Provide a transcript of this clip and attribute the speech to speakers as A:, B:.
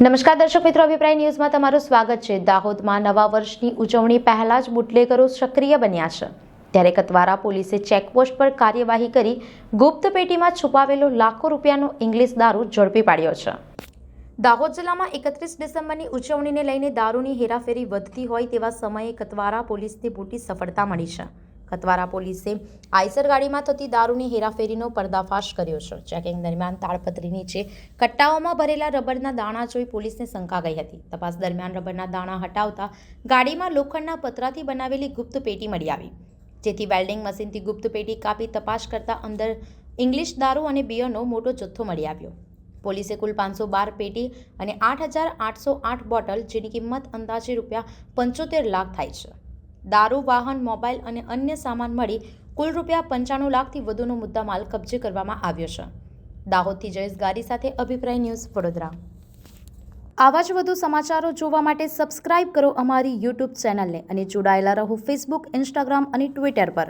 A: નમસ્કાર દર્શક મિત્રો, અભિપ્રાય ન્યૂઝમાં તમારું સ્વાગત છે. દાહોદમાં નવા વર્ષની ઉજવણી પહેલા જ બુટલેગરો સક્રિય બન્યા છે. ત્યારે કતવારા પોલીસે ચેકપોસ્ટ પર કાર્યવાહી કરી ગુપ્ત પેટીમાં છુપાવેલો લાખો રૂપિયાનો ઇંગ્લિશ દારૂ ઝડપી પાડ્યો છે. દાહોદ જિલ્લામાં એકત્રીસ ડિસેમ્બરની ઉજવણીને લઈને દારૂની હેરાફેરી વધતી હોય તેવા સમયે કતવારા પોલીસને મોટી સફળતા મળી છે. કતવારા પોલીસે આઈસર ગાડીમાં થતી દારૂની હેરાફેરીનો પર્દાફાશ કર્યો છે. ચેકિંગ દરમિયાન તાળપત્રી નીચે કટ્ટાઓમાં ભરેલા રબરના દાણા જોઈ પોલીસને શંકા ગઈ હતી. તપાસ દરમિયાન રબરના દાણા હટાવતા ગાડીમાં લોખંડના પતરાથી બનાવેલી ગુપ્ત પેટી મળી આવી. જેથી વેલ્ડિંગ મશીનથી ગુપ્ત પેટી કાપી તપાસ કરતા અંદર ઇંગ્લિશ દારૂ અને બિયરનો મોટો જથ્થો મળી આવ્યો. પોલીસે કુલ પાંચસો બાર પેટી અને આઠ હજાર આઠસો આઠ બોટલ, જેની કિંમત અંદાજે રૂપિયા પંચોતેર લાખ થાય છે. દારૂ, વાહન, મોબાઈલ અને અન્ય સામાન મળી કુલ રૂપિયા પંચાણું લાખથી વધુનો મુદ્દામાલ કબજે કરવામાં આવ્યો છે. દાહોદથી જયેશ ગારી સાથે અભિપ્રાય ન્યૂઝ વડોદરા. આવા જ વધુ સમાચારો જોવા માટે સબસ્ક્રાઇબ કરો અમારી યુટ્યુબ ચેનલને અને જોડાયેલા રહો ફેસબુક ઇન્સ્ટાગ્રામ અને ટ્વિટર પર.